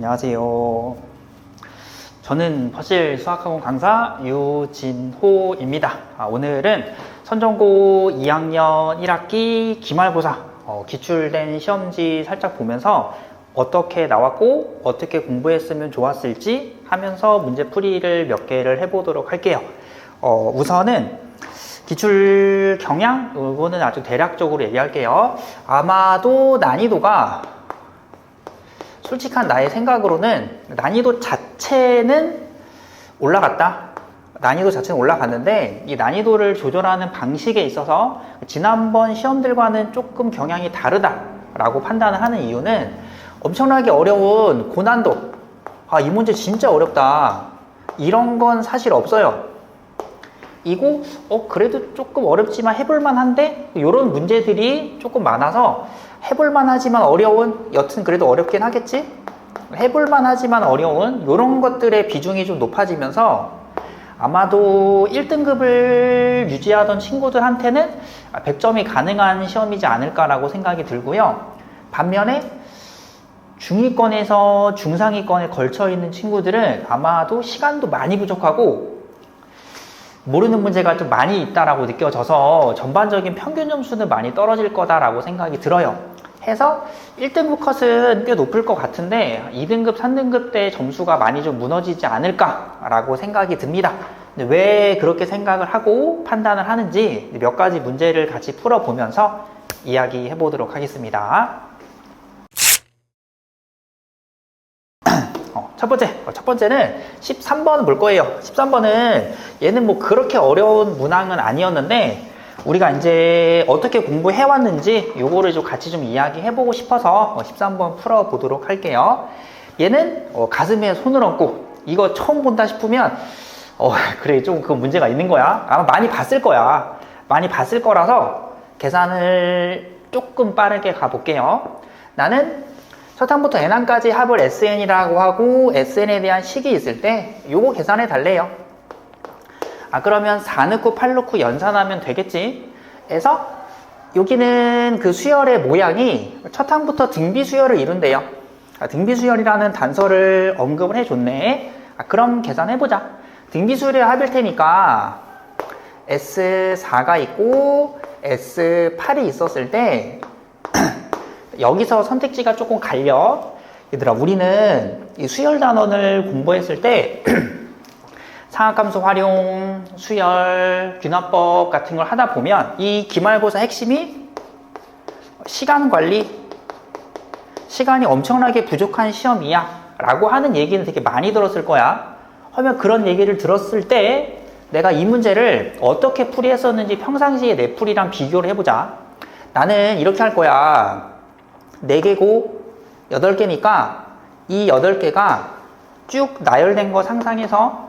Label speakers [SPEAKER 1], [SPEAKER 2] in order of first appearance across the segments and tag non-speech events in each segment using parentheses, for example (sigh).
[SPEAKER 1] 안녕하세요. 저는 퍼실 수학학원 강사 유진호입니다. 아, 오늘은 선전고 2학년 1학기 기말고사 어, 기출된 시험지 살짝 보면서 어떻게 나왔고 어떻게 공부했으면 좋았을지 하면서 문제 풀이를 몇 개를 해보도록 할게요. 어, 우선은 기출 경향 이거는 아주 대략적으로 얘기할게요. 아마도 난이도가 솔직한 나의 생각으로는 난이도 자체는 올라갔다. 난이도 자체는 올라갔는데 이 난이도를 조절하는 방식에 있어서 지난번 시험들과는 조금 경향이 다르다라고 판단을 하는 이유는 엄청나게 어려운 고난도. 아, 이 문제 진짜 어렵다. 이런 건 사실 없어요. 이거 어 그래도 조금 어렵지만 해볼만 한데 이런 문제들이 조금 많아서 해볼만 하지만 어려운 여튼 그래도 어렵긴 하겠지? 해볼만 하지만 어려운 이런 것들의 비중이 좀 높아지면서 아마도 1등급을 유지하던 친구들한테는 100점이 가능한 시험이지 않을까라고 생각이 들고요. 반면에 중위권에서 중상위권에 걸쳐 있는 친구들은 아마도 시간도 많이 부족하고 모르는 문제가 좀 많이 있다라고 느껴져서 전반적인 평균 점수는 많이 떨어질 거다라고 생각이 들어요. 해서 1등급 컷은 꽤 높을 것 같은데 2등급, 3등급 때 점수가 많이 좀 무너지지 않을까라고 생각이 듭니다. 왜 그렇게 생각을 하고 판단을 하는지 몇 가지 문제를 같이 풀어보면서 이야기해 보도록 하겠습니다. 어, 첫 번째, 어, 첫 번째는 13번 볼 거예요. 13번은 얘는 뭐 그렇게 어려운 문항은 아니었는데 우리가 이제 어떻게 공부해 왔는지 요거를 좀 같이 좀 이야기해 보고 싶어서 어, 13번 풀어 보도록 할게요. 얘는 어, 가슴에 손을 얹고 이거 처음 본다 싶으면 어, 그래 좀 그 문제가 있는 거야. 아마 많이 봤을 거야. 많이 봤을 거라서 계산을 조금 빠르게 가볼게요. 나는 첫항부터 n항까지 합을 sn이라고 하고 sn에 대한 식이 있을 때 요거 계산해 달래요. 아 그러면 4 넣고 8 넣고 연산하면 되겠지. 그래서 여기는 그 수열의 모양이 첫 항부터 등비 수열을 이룬대요. 아, 등비 수열이라는 단서를 언급을 해줬네. 아, 그럼 계산해보자. 등비 수열의 합일 테니까 S4가 있고 S8이 있었을 때 여기서 선택지가 조금 갈려. 얘들아, 우리는 이 수열 단원을 공부했을 때 (clears throat) 상학함수 활용, 수열, 균화법 같은 걸 하다 보면 이 기말고사 핵심이 시간 관리, 시간이 엄청나게 부족한 시험이야. 라고 하는 얘기는 되게 많이 들었을 거야. 하면 그런 얘기를 들었을 때 내가 이 문제를 어떻게 풀이했었는지 평상시에 내 풀이랑 비교를 해보자. 나는 이렇게 할 거야. 4개고 8개니까 이 8개가 쭉 나열된 거 상상해서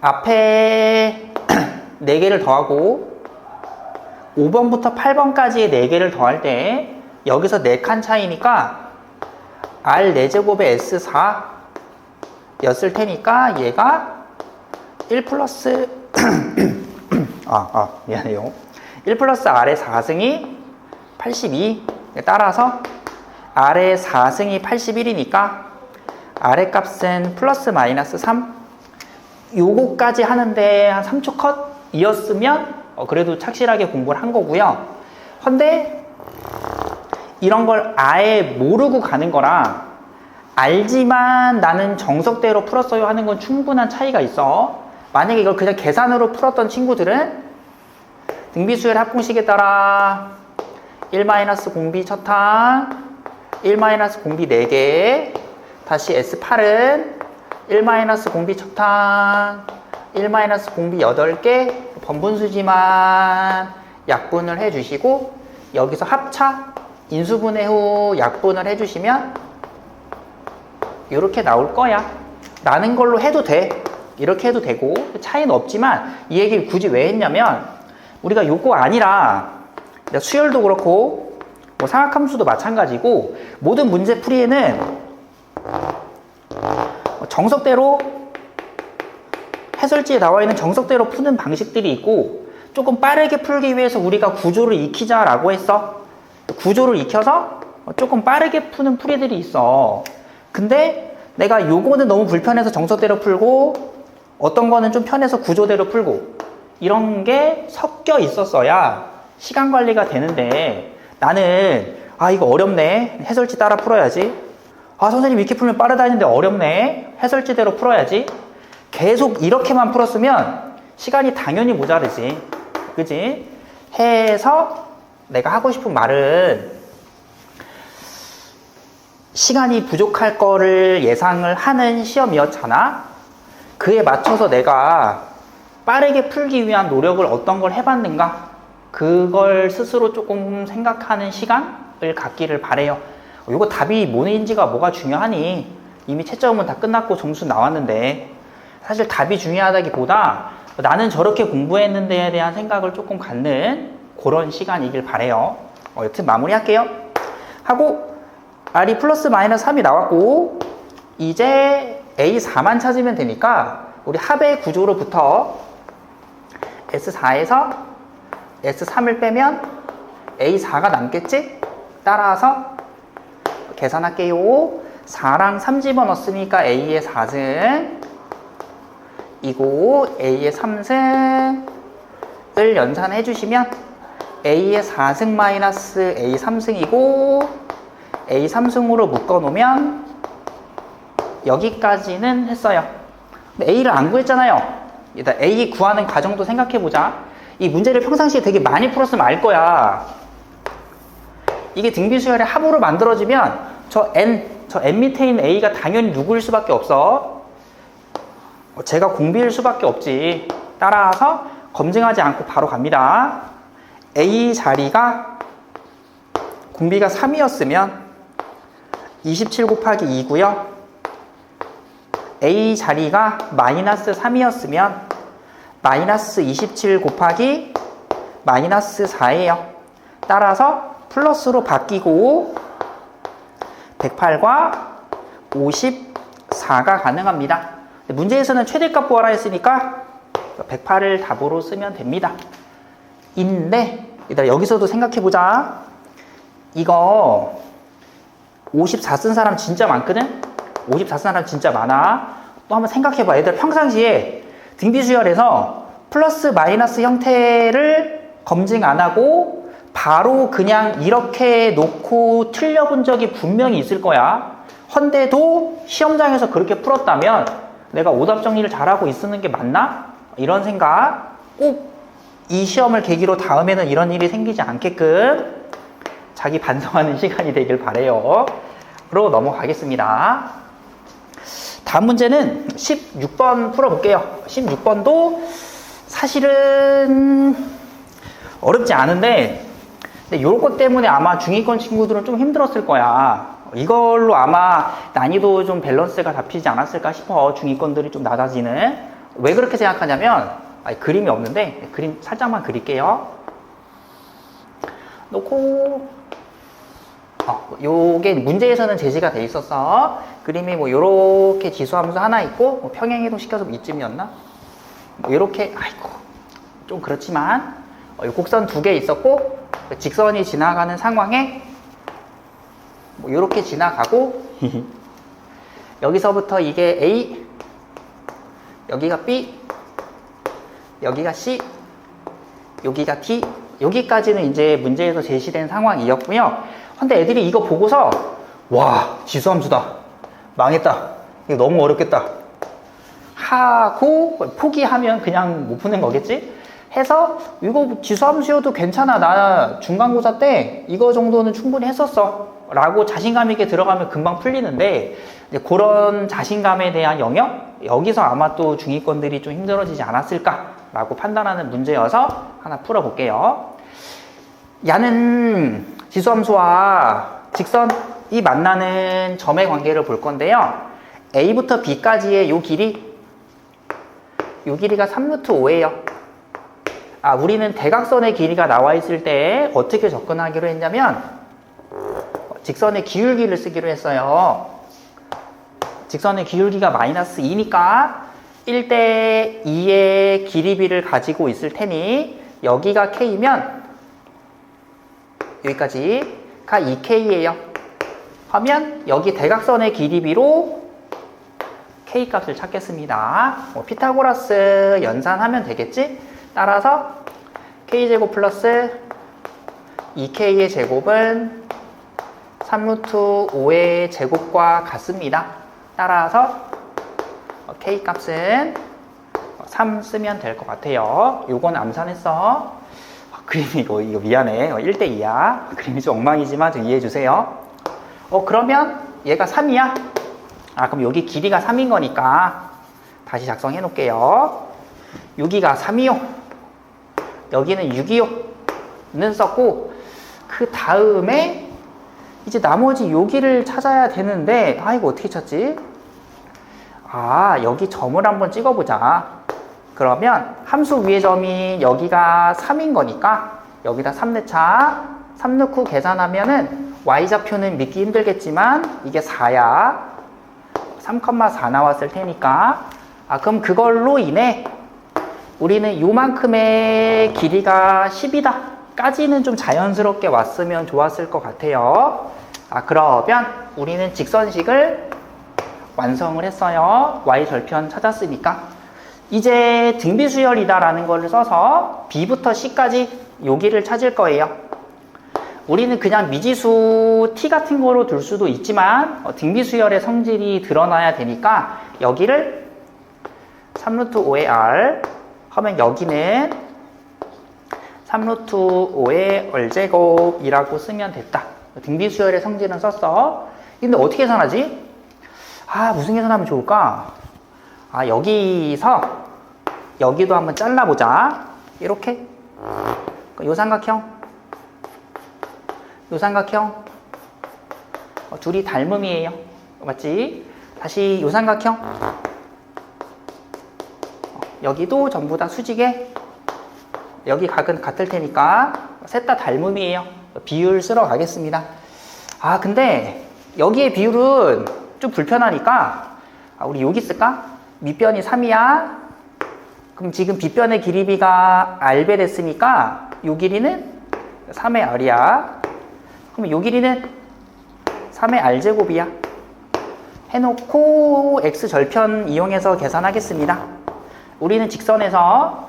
[SPEAKER 1] 앞에 (clears throat) 4개를 더하고 5번부터 8번까지의 4개를 더할 때 여기서 4칸 차이니까 R 4제곱에 S4 였을 테니까 얘가 1 플러스 (clears throat) 아, 아, 미안해요. 1 플러스 R의 4승이 82 따라서 R의 4승이 81이니까 R의 값은 플러스 마이너스 3 요거까지 하는데 한 3초 컷 이었으면 어, 그래도 착실하게 공부를 한 거고요. 근데 이런 걸 아예 모르고 가는 거랑 알지만 나는 정석대로 풀었어요 하는 건 충분한 차이가 있어. 만약에 이걸 그냥 계산으로 풀었던 친구들은 등비수열 합공식에 따라 1-공비 첫항 1-공비 4개. 다시 S8은 1-공비 첫항 1-공비 8개. 번분수지만 약분을 해주시고 여기서 합차 인수분해 후 약분을 해주시면 이렇게 나올 거야. 라는 걸로 해도 돼. 이렇게 해도 되고 차이는 없지만 이 얘기를 굳이 왜 했냐면 우리가 요거 아니라 수열도 그렇고 뭐 상학함수도 마찬가지고 모든 문제 풀이에는 정석대로 해설지에 나와 있는 정석대로 푸는 방식들이 있고 조금 빠르게 풀기 위해서 우리가 구조를 익히자라고 했어. 구조를 익혀서 조금 빠르게 푸는 풀이들이 있어. 근데 내가 요거는 너무 불편해서 정석대로 풀고 어떤 거는 좀 편해서 구조대로 풀고 이런 게 섞여 있었어야 시간 관리가 되는데 나는 아 이거 어렵네. 해설지 따라 풀어야지. 아 선생님 이렇게 풀면 빠르다 했는데 어렵네. 해설지대로 풀어야지. 계속 이렇게만 풀었으면 시간이 당연히 모자르지. 그지? 해서 내가 하고 싶은 말은 시간이 부족할 거를 예상을 하는 시험이었잖아. 그에 맞춰서 내가 빠르게 풀기 위한 노력을 어떤 걸 해봤는가? 그걸 스스로 조금 생각하는 시간을 갖기를 바래요. 이거 답이 뭐인지가 뭐가 중요하니? 이미 채점은 다 끝났고 점수 나왔는데 사실 답이 중요하다기보다 나는 저렇게 공부했는데에 대한 생각을 조금 갖는 그런 시간이길 바래요. 어, 여튼 마무리할게요. 하고 R이 플러스 마이너스 3이 나왔고 이제 A4만 찾으면 되니까 우리 합의 구조로부터 S4에서 S3을 빼면 A4가 남겠지? 따라서 계산할게요. 4랑 3 집어넣었으니까 A의 4승 이고 A의 3승을 연산해 주시면 A의 4승 마이너스 A 3승이고 A 3승으로 묶어 놓으면 여기까지는 했어요. 근데 A를 안 구했잖아요. 일단 A 구하는 과정도 생각해 보자. 이 문제를 평상시에 되게 많이 풀었으면 알 거야. 이게 등비수열의 합으로 만들어지면 저 N, 저 N 밑에 있는 A가 당연히 누구일 수밖에 없어. 어, 제가 공비일 수밖에 없지. 따라서 검증하지 않고 바로 갑니다. A 자리가 공비가 3이었으면 27 곱하기 2고요. A 자리가 마이너스 3이었으면 마이너스 27 곱하기 마이너스 4예요. 따라서 플러스로 바뀌고 108과 54가 가능합니다. 문제에서는 최대값 구하라 했으니까 108을 답으로 쓰면 됩니다. 인데 일단 여기서도 생각해 보자. 이거 54 쓴 사람 진짜 많거든? 54 쓴 사람 진짜 많아. 또 한번 생각해 봐. 얘들 평상시에 등비수열에서 플러스 마이너스 형태를 검증 안 하고 바로 그냥 이렇게 놓고 틀려본 적이 분명히 있을 거야. 헌데도 시험장에서 그렇게 풀었다면 내가 오답 정리를 잘하고 있는 게 맞나? 이런 생각 꼭 이 시험을 계기로 다음에는 이런 일이 생기지 않게끔 자기 반성하는 (laughs) 시간이 되길 바래요. 로 넘어가겠습니다. 다음 문제는 16번 풀어볼게요. 16번도 사실은 어렵지 않은데 근데 요것 때문에 아마 중위권 친구들은 좀 힘들었을 거야. 이걸로 아마 난이도 좀 밸런스가 잡히지 않았을까 싶어. 중위권들이 좀 낮아지는. 왜 그렇게 생각하냐면 아니, 그림이 없는데 그림 살짝만 그릴게요. 놓고 어, 요게 문제에서는 제시가 돼 있었어. 그림이 뭐 요렇게 지수함수 하나 있고 뭐 평행이동 시켜서 이쯤이었나? 뭐 요렇게 아이고 좀 그렇지만 어, 요 곡선 두 개 있었고 직선이 지나가는 상황에 뭐 요렇게 지나가고 (laughs) 여기서부터 이게 A 여기가 B 여기가 C 여기가 D 여기까지는 이제 문제에서 제시된 상황이었고요. 근데 애들이 이거 보고서 와 지수함수다. 망했다. 이거 너무 어렵겠다. 하고 포기하면 그냥 못 푸는 거겠지? 해서 이거 지수함수여도 괜찮아. 나 중간고사 때 이거 정도는 충분히 했었어. 라고 자신감 있게 들어가면 금방 풀리는데 이제 그런 자신감에 대한 영역? 여기서 아마 또 중위권들이 좀 힘들어지지 않았을까? 라고 판단하는 문제여서 하나 풀어볼게요. 야는 지수함수와 직선이 만나는 점의 관계를 볼 건데요. A부터 B까지의 요 길이, 요 길이가 3루트 5예요. 아, 우리는 대각선의 길이가 나와 있을 때 어떻게 접근하기로 했냐면 직선의 기울기를 쓰기로 했어요. 직선의 기울기가 마이너스 2니까 1대 2의 길이비를 가지고 있을 테니 여기가 K면 여기까지가 2K예요. 하면 여기 대각선의 길이비로 k 값을 찾겠습니다. 뭐 피타고라스 연산하면 되겠지? 따라서 k제곱 플러스 2k의 제곱은 3루트 5의 제곱과 같습니다. 따라서 k 값은 3 쓰면 될 것 같아요. 요건 암산했어. 아, 그림이 이거, 이거 미안해. 1대2야. 그림이 좀 엉망이지만 좀 이해해 주세요. 어, 그러면 얘가 3이야? 아, 그럼 여기 길이가 3인 거니까 다시 작성해 놓을게요. 여기가 3이요. 여기는 6이요.는 썼고, 그 다음에 이제 나머지 여기를 찾아야 되는데, 아, 이거 어떻게 찾지? 아, 여기 점을 한번 찍어보자. 그러면 함수 위의 점이 여기가 3인 거니까 여기다 3 넣자. 3 넣고 계산하면은 y좌표는 믿기 힘들겠지만 이게 4야. 3,4 나왔을 테니까. 아, 그럼 그걸로 인해 우리는 요만큼의 길이가 10이다. 까지는 좀 자연스럽게 왔으면 좋았을 것 같아요. 아, 그러면 우리는 직선식을 완성을 했어요. y 절편 찾았으니까. 이제 등비수열이다라는 걸 써서 b부터 c까지 여기를 찾을 거예요. 우리는 그냥 미지수 t 같은 거로 둘 수도 있지만 어, 등비수열의 성질이 드러나야 되니까 여기를 3루트 5의 r 하면 여기는 3루트 5의 얼제곱이라고 쓰면 됐다. 등비수열의 성질은 썼어. 근데 어떻게 계산하지? 아, 무슨 계산하면 좋을까? 아, 여기서 여기도 한번 잘라보자. 이렇게. 요 삼각형. 요 삼각형. 어, 둘이 닮음이에요. 맞지? 다시 요 삼각형. 어, 여기도 전부 다 수직에 여기 각은 같을 테니까 셋 다 닮음이에요. 비율 쓰러 가겠습니다. 아, 근데 여기에 비율은 좀 불편하니까 아, 우리 여기 쓸까? 밑변이 3이야. 그럼 지금 빗변의 길이비가 r배 됐으니까 요 길이는 3의 r이야. 그럼 요 길이는 3의 r제곱이야. 해놓고 x 절편 이용해서 계산하겠습니다. 우리는 직선에서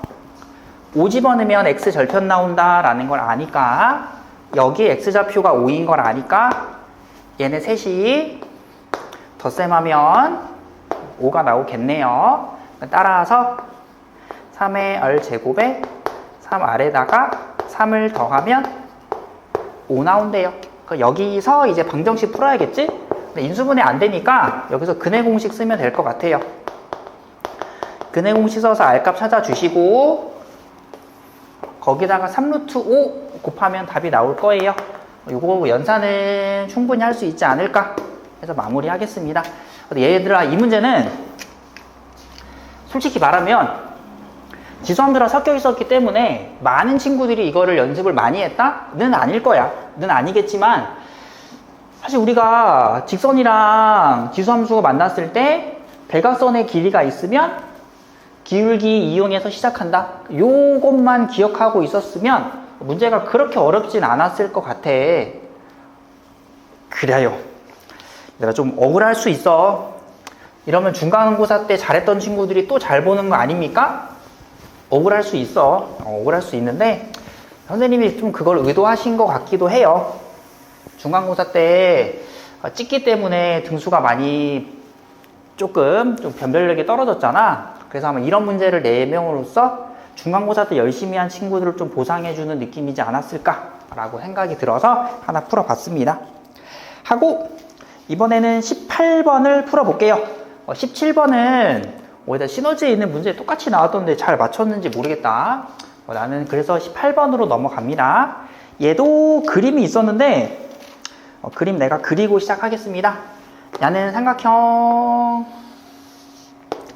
[SPEAKER 1] 5 집어넣으면 x 절편 나온다라는 걸 아니까 여기 x좌표가 5인 걸 아니까 얘네 셋이 덧셈하면 5가 나오겠네요. 따라서 3의 r 제곱에 3r에다가 3을 더하면 5 나온대요. 그 여기서 이제 방정식 풀어야겠지? 인수분해 안 되니까 여기서 근해 공식 쓰면 될 것 같아요. 근해 공식 써서 r값 찾아주시고 거기다가 3루트 5 곱하면 답이 나올 거예요. 요거 연산은 충분히 할 수 있지 않을까 해서 마무리 하겠습니다. 얘들아 이 문제는 솔직히 말하면 지수함수랑 섞여 있었기 때문에 많은 친구들이 이거를 연습을 많이 했다?는 아닐 거야. 는 아니겠지만 사실 우리가 직선이랑 지수함수가 만났을 때 대각선의 길이가 있으면 기울기 이용해서 시작한다. 요것만 기억하고 있었으면 문제가 그렇게 어렵진 않았을 것 같아. 그래요. 내가 좀 억울할 수 있어. 이러면 중간고사 때 잘했던 친구들이 또 잘 보는 거 아닙니까? 억울할 수 있어. 어, 억울할 수 있는데 선생님이 좀 그걸 의도하신 것 같기도 해요. 중간고사 때 찍기 때문에 등수가 많이 조금 좀 변별력이 떨어졌잖아. 그래서 아마 이런 문제를 내명으로써 중간고사 때 열심히 한 친구들을 좀 보상해주는 느낌이지 않았을까라고 생각이 들어서 하나 풀어봤습니다. 하고 이번에는 18번을 풀어볼게요. 어, 17번은 어디다 시너지에 있는 문제 똑같이 나왔던데 잘 맞췄는지 모르겠다. 어, 나는 그래서 18번으로 넘어갑니다. 얘도 그림이 있었는데 어, 그림 내가 그리고 시작하겠습니다. 야는 삼각형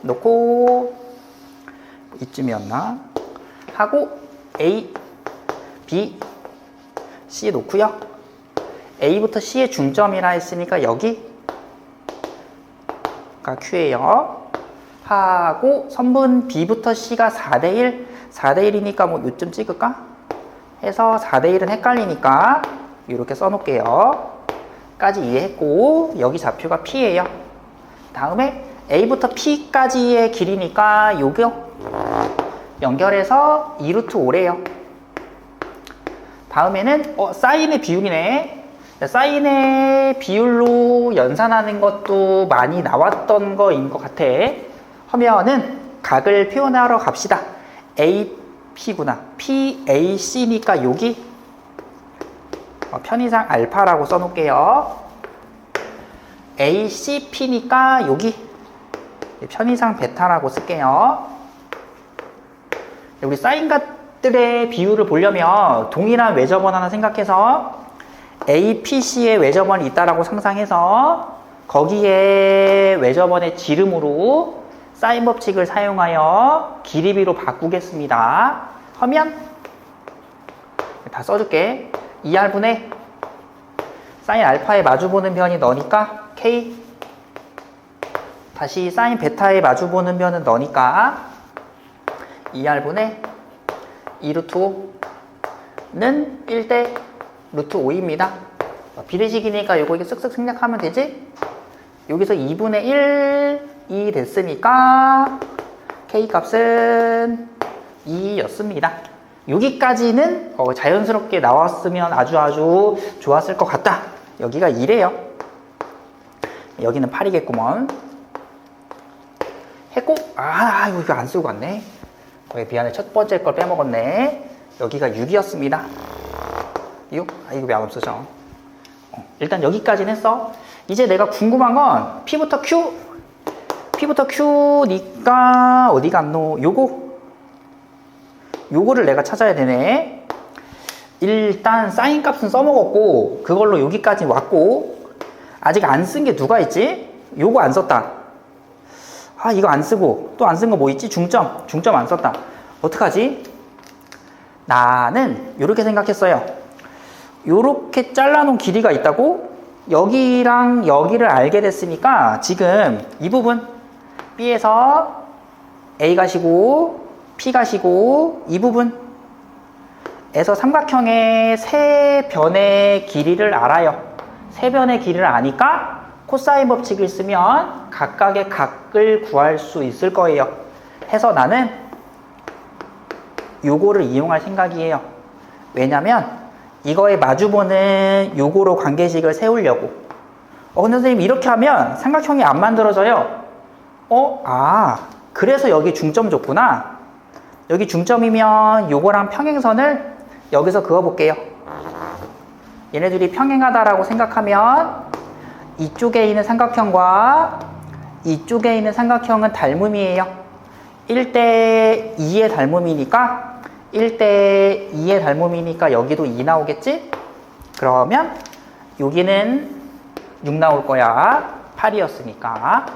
[SPEAKER 1] 놓고 이쯤이었나 하고 A, B, C 놓고요. A부터 C의 중점이라 했으니까 여기가 Q예요. 하고 선분 B부터 C가 4대 1, 4대 1이니까 뭐 요점 찍을까? 해서 4대 1은 헷갈리니까 이렇게 써놓을게요. 까지 이해했고 여기 좌표가 P예요. 다음에 A부터 P까지의 길이니까 요거 연결해서 2루트 5래요. 다음에는 어, 사인의 비율이네. 사인의 비율로 연산하는 것도 많이 나왔던 거인 것 같아. 하면은 각을 표현하러 갑시다. AP구나. PAC니까 여기 어, 편의상 알파라고 써놓을게요. ACP니까 여기 편의상 베타라고 쓸게요. 우리 사인 값들의 비율을 보려면 동일한 외접원 하나 생각해서 APC의 외접원이 있다라고 상상해서 거기에 외접원의 지름으로 사인 법칙을 사용하여 길이비로 바꾸겠습니다. 하면 다 써줄게. 2R분의 사인 알파에 마주보는 변이 너니까 K 다시 사인 베타에 마주보는 변은 너니까 2R분의 2루트 5는 1대 루트 5입니다. 비례식이니까 요거 이렇게 쓱쓱 생략하면 되지? 여기서 2분의 1이 됐으니까 K 값은 2였습니다. 여기까지는 어, 자연스럽게 나왔으면 아주 아주 좋았을 것 같다. 여기가 2래요. 여기는 8이겠구먼. 했고, 아, 이거 안 쓰고 갔네. 왜 미안해. 첫 번째 걸 빼먹었네. 여기가 6이었습니다. 이거? 아, 이거 왜 안 없어져? 어, 일단 여기까지는 했어. 이제 내가 궁금한 건 P부터 Q, P부터 Q니까 어디 갔노? 요거? 요거를 내가 찾아야 되네. 일단 사인 값은 써먹었고 그걸로 여기까지 왔고 아직 안 쓴 게 누가 있지? 요거 안 썼다. 아 이거 안 쓰고 또 안 쓴 거 뭐 있지? 중점 중점 안 썼다. 어떡하지? 나는 이렇게 생각했어요. 요렇게 잘라놓은 길이가 있다고 여기랑 여기를 알게 됐으니까 지금 이 부분 B에서 A 가시고 P 가시고 이 부분 에서 삼각형의 세 변의 길이를 알아요. 세 변의 길이를 아니까 코사인 법칙을 쓰면 각각의 각을 구할 수 있을 거예요. 해서 나는 요거를 이용할 생각이에요. 왜냐면 이거에 마주보는 요거로 관계식을 세우려고. 어, 근데 선생님 이렇게 하면 삼각형이 안 만들어져요. 어? 아, 그래서 여기 중점 줬구나. 여기 중점이면 요거랑 평행선을 여기서 그어볼게요. 얘네들이 평행하다라고 생각하면 이쪽에 있는 삼각형과 이쪽에 있는 삼각형은 닮음이에요. 1대 2의 닮음이니까 1대 2의 닮음이니까 여기도 2 나오겠지? 그러면 여기는 6 나올 거야. 8이었으니까.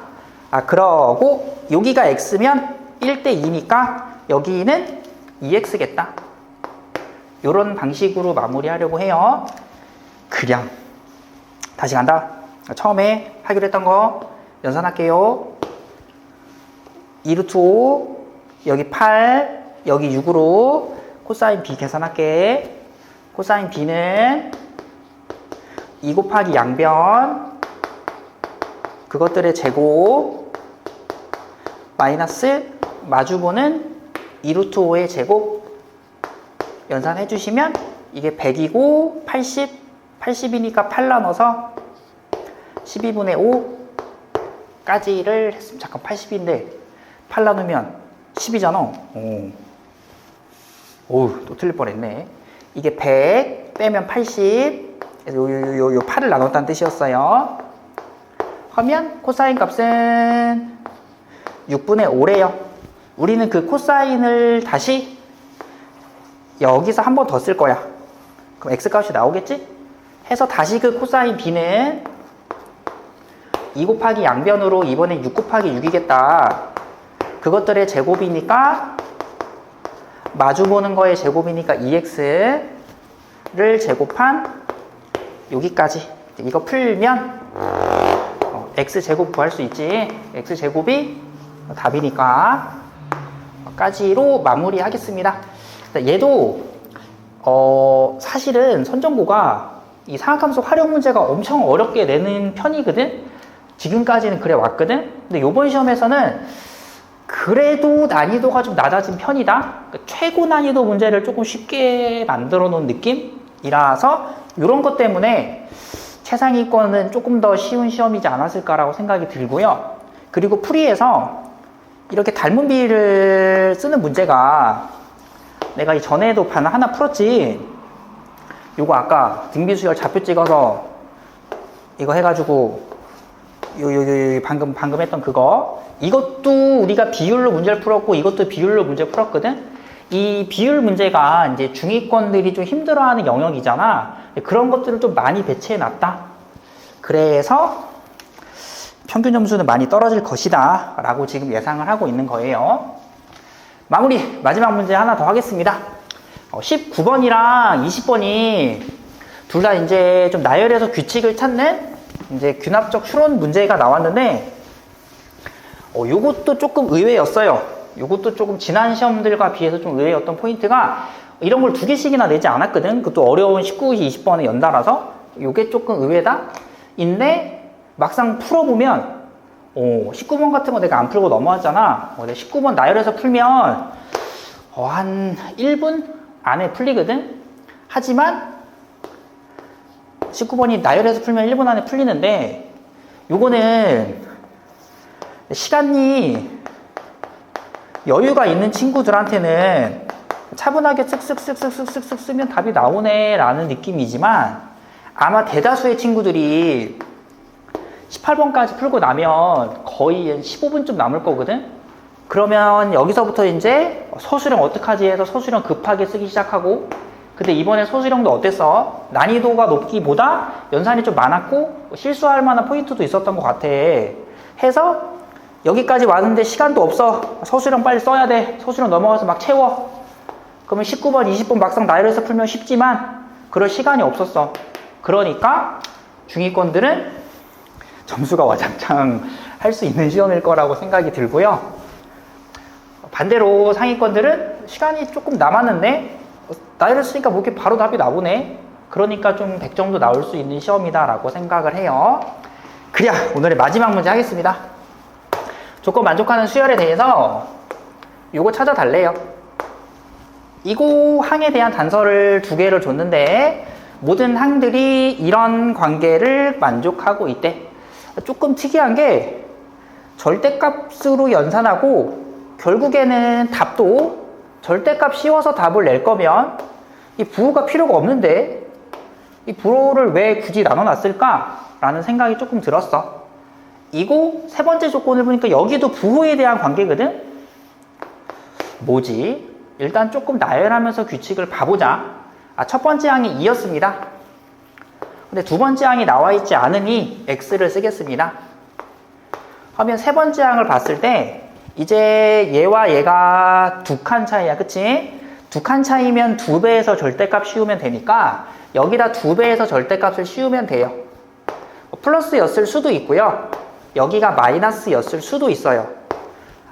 [SPEAKER 1] 아, 그러고 여기가 x면 1대 2니까 여기는 2x겠다. 이런 방식으로 마무리하려고 해요. 그냥 다시 간다. 처음에 하기로 했던 거 연산할게요. 2루트 5 여기 8 여기 6으로 코사인 b 계산할게. 코사인 b는 2 곱하기 양변 그것들의 제곱 마이너스 마주보는 2루트 5의 제곱 연산해 주시면 이게 100이고 80 80이니까 8 나눠서 12분의 5까지를 했으면 잠깐 80인데 8 나누면 10이잖아. 오. 오우, 또 틀릴 뻔했네. 이게 100 빼면 80. 그래서 요, 요, 요, 요 8을 나눴다는 뜻이었어요. 하면 코사인 값은 6분의 5래요. 우리는 그 코사인을 다시 여기서 한 번 더 쓸 거야. 그럼 x 값이 나오겠지? 해서 다시 그 코사인 b는 2 곱하기 양변으로 이번엔 6 곱하기 6이겠다. 그것들의 제곱이니까 마주보는 거의 제곱이니까 2x를 제곱한 여기까지. 이거 풀면 어, x제곱 구할 수 있지. X제곱이 답이니까 까지로 마무리하겠습니다. 얘도 어, 사실은 선정고가 이 사각함수 활용 문제가 엄청 어렵게 내는 편이거든? 지금까지는 그래 왔거든? 근데 요번 시험에서는 그래도 난이도가 좀 낮아진 편이다? 그러니까 최고 난이도 문제를 조금 쉽게 만들어 놓은 느낌이라서 이런 것 때문에 최상위권은 조금 더 쉬운 시험이지 않았을까라고 생각이 들고요. 그리고 풀이에서 이렇게 닮은 비를 쓰는 문제가 내가 이 전에도 반 하나 풀었지. 요거 아까 등비수열 좌표 찍어서 이거 해가지고 요, 요, 요, 요, 방금, 방금 했던 그거. 이것도 우리가 비율로 문제를 풀었고, 이것도 비율로 문제 풀었거든? 이 비율 문제가 이제 중위권들이 좀 힘들어하는 영역이잖아. 그런 것들을 좀 많이 배치해 놨다. 그래서 평균 점수는 많이 떨어질 것이다. 라고 지금 예상을 하고 있는 거예요. 마무리, 마지막 문제 하나 더 하겠습니다. 어, 19번이랑 20번이 둘 다 이제 좀 나열해서 규칙을 찾는 이제 균합적 추론 문제가 나왔는데 어, 요것도 조금 의외였어요. 요것도 조금 지난 시험들과 비해서 좀 의외였던 포인트가 이런 걸 두 개씩이나 내지 않았거든. 그것도 어려운 19, 20번에 연달아서 요게 조금 의외다. 인데 막상 풀어보면 어, 19번 같은 거 내가 안 풀고 넘어왔잖아. 어, 19번 나열해서 풀면 어, 한 1분 안에 풀리거든. 하지만 19번이 나열해서 풀면 1분 안에 풀리는데 요거는 시간이 여유가 있는 친구들한테는 차분하게 쓱쓱쓱쓱쓱쓱 쓰면 답이 나오네 라는 느낌이지만 아마 대다수의 친구들이 18번까지 풀고 나면 거의 15분쯤 남을 거거든 그러면 여기서부터 이제 서술형 어떡하지 해서 서술형 급하게 쓰기 시작하고 근데 이번에 소수령도 어땠어? 난이도가 높기보다 연산이 좀 많았고 실수할 만한 포인트도 있었던 것 같아. 해서 여기까지 왔는데 시간도 없어. 서술형 빨리 써야 돼. 서술형 넘어가서 막 채워. 그러면 19번, 20번 막상 나열해서 풀면 쉽지만 그럴 시간이 없었어. 그러니까 중위권들은 점수가 와장창 할 수 있는 시험일 거라고 생각이 들고요. 반대로 상위권들은 시간이 조금 남았는데 나이를 쓰니까 뭐 이렇게 바로 답이 나오네. 그러니까 좀 100점도 나올 수 있는 시험이다라고 생각을 해요. 그래야 오늘의 마지막 문제 하겠습니다. 조건 만족하는 수열에 대해서 요거 찾아달래요. 이고 항에 대한 단서를 두 개를 줬는데 모든 항들이 이런 관계를 만족하고 있대. 조금 특이한 게 절대값으로 연산하고 결국에는 답도 절대값 씌워서 답을 낼 거면 이 부호가 필요가 없는데 이 부호를 왜 굳이 나눠놨을까? 라는 생각이 조금 들었어. 이거 세 번째 조건을 보니까 여기도 부호에 대한 관계거든? 뭐지? 일단 조금 나열하면서 규칙을 봐보자. 아, 첫 번째 항이 2였습니다. 근데 두 번째 항이 나와 있지 않으니 x를 쓰겠습니다. 하면 세 번째 항을 봤을 때 이제 얘와 얘가 두 칸 차이야. 그치? 두 칸 차이면 두 배에서 절대값 씌우면 되니까 여기다 두 배에서 절대값을 씌우면 돼요. 플러스였을 수도 있고요. 여기가 마이너스였을 수도 있어요.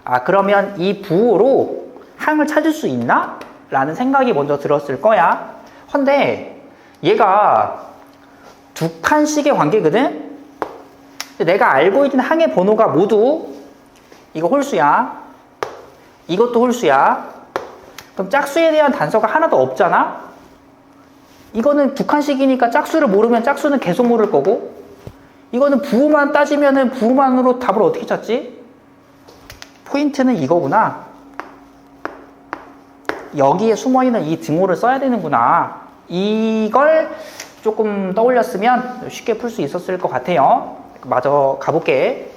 [SPEAKER 1] 아, 그러면 이 부호로 항을 찾을 수 있나? 라는 생각이 먼저 들었을 거야. 헌데 얘가 두 칸씩의 관계거든? 내가 알고 있는 항의 번호가 모두 이거 홀수야. 이것도 홀수야. 그럼 짝수에 대한 단서가 하나도 없잖아? 이거는 두 칸씩이니까 짝수를 모르면 짝수는 계속 모를 거고, 이거는 부호만 따지면은 부호만으로 답을 어떻게 찾지? 포인트는 이거구나. 여기에 숨어있는 이 등호를 써야 되는구나. 이걸 조금 떠올렸으면 쉽게 풀 수 있었을 것 같아요. 마저 가볼게.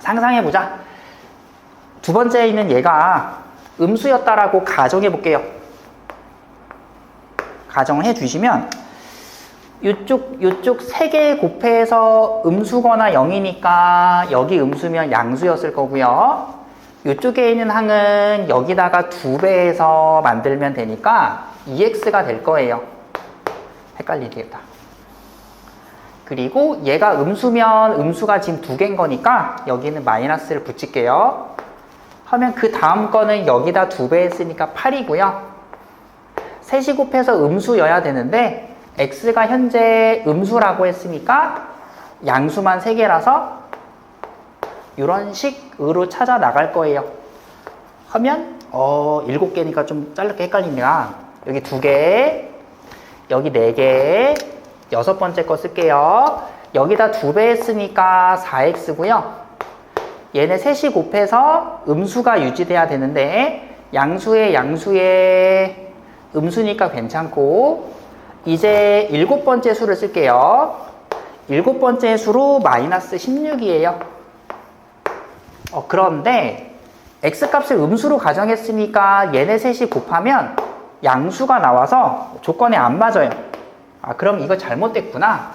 [SPEAKER 1] 상상해보자. 두 번째에 있는 얘가 음수였다라고 가정해 볼게요. 가정을 해 주시면 이쪽 이쪽 세 개 곱해서 음수거나 0이니까 여기 음수면 양수였을 거고요. 이쪽에 있는 항은 여기다가 두 배해서 만들면 되니까 2x가 될 거예요. 헷갈리겠다. 그리고 얘가 음수면 음수가 지금 두 개인 거니까 여기는 마이너스를 붙일게요. 하면 그 다음 거는 여기다 두 배 했으니까 8이고요. 셋이 곱해서 음수여야 되는데 x가 현재 음수라고 했으니까 양수만 3개라서 이런 식으로 찾아 나갈 거예요. 하면 어 일곱 개니까 좀 짧게 헷갈리니까 여기 두 개, 여기 네 개, 여섯 번째 거 쓸게요. 여기다 두배 했으니까 4x고요. 얘네 셋이 곱해서 음수가 유지돼야 되는데 양수에 양수에 음수니까 괜찮고 이제 일곱 번째 수를 쓸게요. 일곱 번째 수로 마이너스 16이에요. 어, 그런데 x값을 음수로 가정했으니까 얘네 셋이 곱하면 양수가 나와서 조건에 안 맞아요. 아, 그럼 이거 잘못됐구나.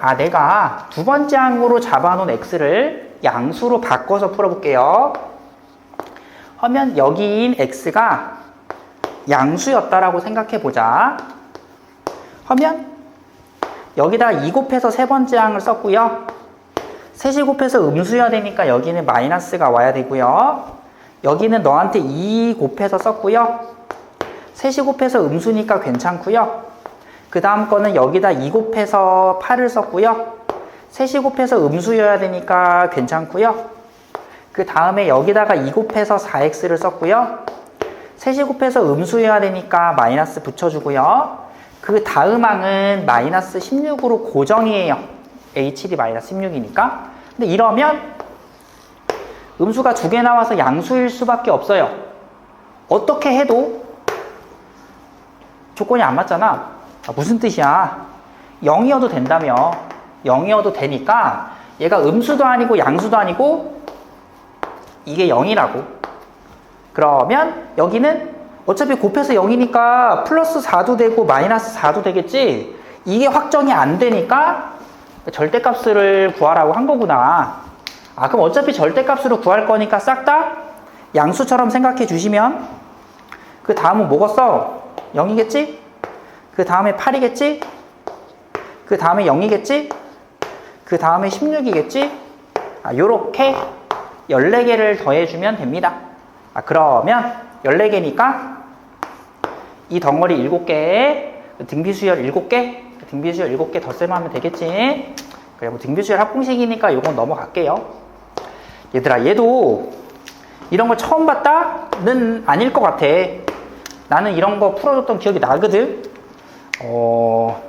[SPEAKER 1] 아, 내가 두 번째 항으로 잡아놓은 x를 양수로 바꿔서 풀어볼게요. 하면 여기인 x가 양수였다라고 생각해 보자. 하면 여기다 2 곱해서 세 번째 항을 썼고요. 셋이 곱해서 음수여야 되니까 여기는 마이너스가 와야 되고요. 여기는 너한테 2 곱해서 썼고요. 셋이 곱해서 음수니까 괜찮고요. 그 다음 거는 여기다 2 곱해서 8을 썼고요. 셋이 곱해서 음수여야 되니까 괜찮고요. 그 다음에 여기다가 2 곱해서 4x를 썼고요. 셋이 곱해서 음수여야 되니까 마이너스 붙여주고요. 그 다음 항은 마이너스 16으로 고정이에요. h d 마이너스 16이니까. 근데 이러면 음수가 두 개 나와서 양수일 수밖에 없어요. 어떻게 해도 조건이 안 맞잖아. 아, 무슨 뜻이야? 0이어도 된다며. 0이어도 되니까 얘가 음수도 아니고 양수도 아니고 이게 0이라고. 그러면 여기는 어차피 곱해서 0이니까 플러스 4도 되고 마이너스 4도 되겠지? 이게 확정이 안 되니까 절대값을 구하라고 한 거구나. 아, 그럼 어차피 절대값으로 구할 거니까 싹 다 양수처럼 생각해 주시면 그 다음은 써? 0이겠지? 그 다음에 8이겠지? 그 다음에 0이겠지? 그 다음에 16이겠지? 아, 요렇게 14개를 더해주면 됩니다. 아, 그러면 14개니까 이 덩어리 7개, 등비수열 7개, 등비수열 7개 덧셈하면 되겠지? 뭐 등비수열 합공식이니까 요건 넘어갈게요. 얘들아, 얘도 이런 걸 처음 봤다는 아닐 것 같아. 나는 이런 거 풀어줬던 기억이 나거든? 어,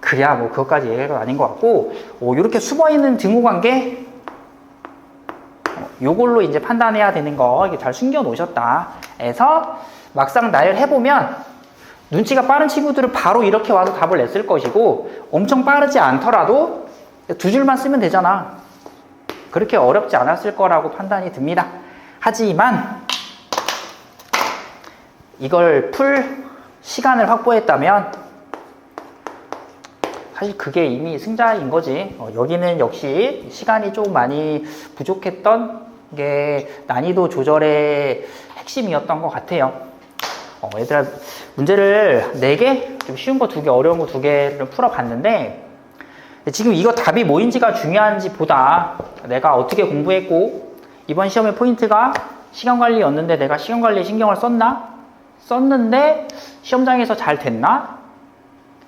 [SPEAKER 1] 그래야 뭐 그것까지 얘기가 아닌 것 같고, 어, 이렇게 숨어 있는 등호 관계, 어, 요걸로 이제 판단해야 되는 거 이게 잘 숨겨 놓으셨다. 해서 막상 나열 해보면 눈치가 빠른 친구들은 바로 이렇게 와서 답을 냈을 것이고 엄청 빠르지 않더라도 두 줄만 쓰면 되잖아. 그렇게 어렵지 않았을 거라고 판단이 듭니다. 하지만 이걸 풀 시간을 확보했다면 사실 그게 이미 승자인 거지. 어, 여기는 역시 시간이 좀 많이 부족했던 게 난이도 조절의 핵심이었던 것 같아요. 어, 얘들아, 문제를 4개? 좀 쉬운 거 2개, 어려운 거 2개를 풀어봤는데, 지금 이거 답이 뭐인지가 중요한지 보다 내가 어떻게 공부했고, 이번 시험의 포인트가 시간 관리였는데 내가 시간 관리에 신경을 썼나? 썼는데 시험장에서 잘 됐나?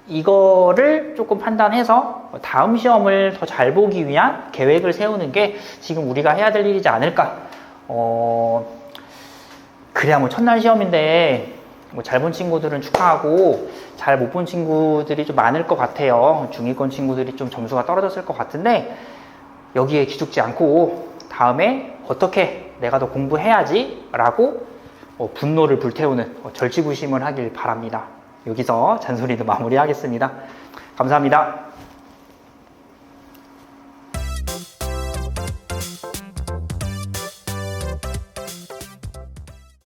[SPEAKER 1] 이거를 조금 판단해서 다음 시험을 더 잘 보기 위한 계획을 세우는 게 지금 우리가 해야 될 일이지 않을까. 어, 그래야 뭐 첫날 시험인데 뭐 잘 본 친구들은 축하하고 잘 못 본 친구들이 좀 많을 것 같아요. 중위권 친구들이 좀 점수가 떨어졌을 것 같은데 여기에 기죽지 않고 다음에 어떻게 내가 더 공부해야지 라고 어, 분노를 불태우는 어, 절치구심을 하길 바랍니다. 여기서 잔소리도 마무리하겠습니다. 감사합니다.